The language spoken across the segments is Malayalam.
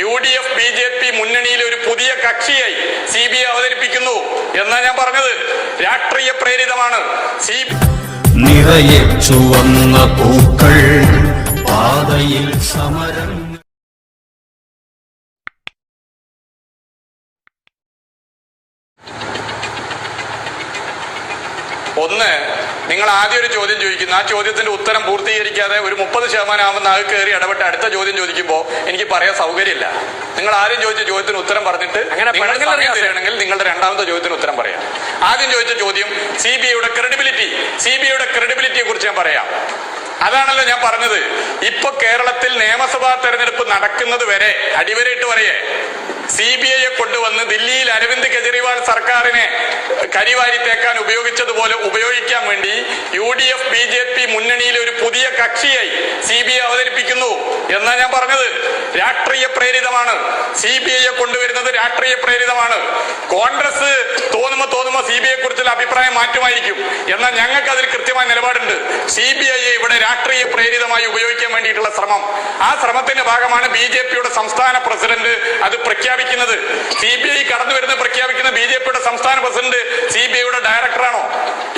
U D F B J P മുന്നണിയിലെ ഒരു പുതിയ കക്ഷിയായി സി ബി ഐ അവതരിപ്പിക്കുന്നു എന്നാ ഞാൻ പറഞ്ഞത്. രാഷ്ട്രീയ പ്രേരിതമാണ്. സി നിറയെ ചുവന്ന പൂക്കൾ പാതയിൽ സമരം ഒന്ന് നിങ്ങൾ ആദ്യം ഒരു ചോദ്യം ചോദിക്കുന്നു. ആ ചോദ്യത്തിന്റെ ഉത്തരം പൂർത്തീകരിക്കാതെ ഒരു മുപ്പത് ശതമാനം ആവുന്ന ആൾ കയറി ഇടപെട്ട് അടുത്ത ചോദ്യം ചോദിക്കുമ്പോൾ എനിക്ക് പറയാൻ സൗകര്യമില്ല. നിങ്ങൾ ആദ്യം ചോദിച്ച ചോദ്യത്തിന് ഉത്തരം പറഞ്ഞിട്ട് അങ്ങനെ. തരികയാണെങ്കിൽ നിങ്ങളുടെ രണ്ടാമത്തെ ചോദ്യത്തിന് ഉത്തരം പറയാം. ആദ്യം ചോദിച്ച ചോദ്യം സി ബി ഐയുടെ ക്രെഡിബിലിറ്റി സി ബി ഐയുടെ ക്രെഡിബിലിറ്റിയെ കുറിച്ച് ഞാൻ പറയാം. അതാണല്ലോ ഞാൻ പറഞ്ഞത്. ഇപ്പൊ കേരളത്തിൽ നിയമസഭാ തെരഞ്ഞെടുപ്പ് നടക്കുന്നത് വരെ അടിവരയിട്ട് പറയേ സി ബി ഐയെ കൊണ്ടുവന്ന് ദില്ലിയിൽ അരവിന്ദ് കെജ്രിവാൾ സർക്കാരിനെ കരിവാരി തേക്കാൻ ഉപയോഗിച്ചതുപോലെ ഉപയോഗിക്കാൻ വേണ്ടി U D F B J P മുന്നണിയിലെ ഒരു പുതിയ കക്ഷിയായി സി ബി ഐ അവതരിപ്പിക്കുന്നു. എന്നാ ഞാൻ പറഞ്ഞത്? രാഷ്ട്രീയ പ്രേരിതമാണ്. സി ബി ഐയെ കൊണ്ടുവരുന്നത് രാഷ്ട്രീയ പ്രേരിതമാണ്. കോൺഗ്രസ് തോന്നുമ്പോ തോന്നുമ്പോ സി ബി ഐയെ കുറിച്ചുള്ള അഭിപ്രായം മാറ്റുമായിരിക്കും. എന്നാൽ ഞങ്ങൾക്ക് അതിൽ കൃത്യമായ നിലപാടുണ്ട്. സി ബി ഇവിടെ രാഷ്ട്രീയ പ്രേരിതമായി ഉപയോഗിക്കാൻ വേണ്ടിയിട്ടുള്ള ശ്രമം. ആ ശ്രമത്തിന്റെ ഭാഗമാണ് ബി ജെ പിയുടെ സംസ്ഥാന പ്രസിഡന്റ് അത് പ്രഖ്യാപിക്കുന്നത്. സി ബി ഐ കടന്നു വരുന്ന പ്രഖ്യാപിക്കുന്ന ബി ജെ പിയുടെ സംസ്ഥാന പ്രസിഡന്റ് സി ബി ഐയുടെ ഡയറക്ടറാണോ?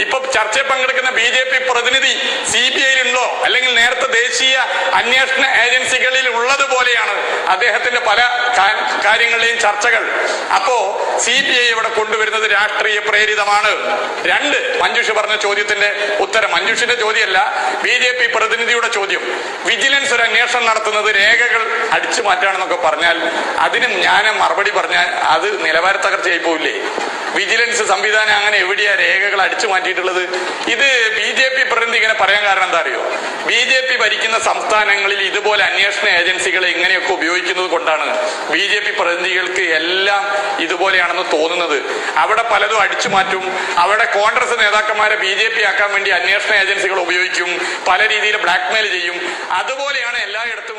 ഇപ്പൊ ചർച്ചയിൽ പങ്കെടുക്കുന്ന ബി ജെ പി പ്രതിനിധി സി ബി ഐയിലുണ്ടോ അല്ലെങ്കിൽ നേരത്തെ ദേശീയ അന്വേഷണ ഏജൻസികളിൽ ഉള്ളതുപോലെയാണ് അദ്ദേഹത്തിന്റെ പല കാര്യങ്ങളിലെയും ചർച്ചകൾ. അപ്പോ സി പി ഐ ഇവിടെ കൊണ്ടുവരുന്നത് രാഷ്ട്രീയ പ്രേരിതമാണ്. രണ്ട് മഞ്ജുഷ് പറഞ്ഞ ചോദ്യത്തിന്റെ ഉത്തരം. മഞ്ജുഷിന്റെ ചോദ്യമല്ല ബി ജെ പി പ്രതിനിധിയുടെ ചോദ്യം. വിജിലൻസ് ഒരു അന്വേഷണം നടത്തുന്നത് രേഖകൾ അടിച്ചു മാറ്റാണെന്നൊക്കെ പറഞ്ഞാൽ അതിന് ഞാൻ മറുപടി പറഞ്ഞാൽ അത് നിലവാര തകർച്ചയായി പോവില്ലേ? വിജിലൻസ് സംവിധാനം അങ്ങനെ എവിടെയാ രേഖകൾ അടിച്ചു മാറ്റിയിട്ടുള്ളത്? ഇത് ബി ജെ പി പ്രതിനിധി ഇങ്ങനെ പറയാൻ കാരണം എന്താ അറിയോ? ബി ജെ പി ഭരിക്കുന്ന സംസ്ഥാനങ്ങളിൽ ഇതുപോലെ അന്വേഷണ ഏജൻസികളെ ഇങ്ങനെയൊക്കെ ഉപയോഗിക്കുന്നത് കൊണ്ടാണ് ബി ജെ പി പ്രതിനിധികൾക്ക് എല്ലാം ഇതുപോലെയാണെന്ന് തോന്നുന്നത്. അവിടെ പലതും അടിച്ചു മാറ്റും. അവിടെ കോൺഗ്രസ് നേതാക്കന്മാരെ ബി ജെ പി ആക്കാൻ വേണ്ടി അന്വേഷണ ഏജൻസികൾ ഉപയോഗിക്കും. പല രീതിയിൽ ബ്ലാക്ക്മെയിൽ ചെയ്യും. അതുപോലെയാണ് എല്ലായിടത്തും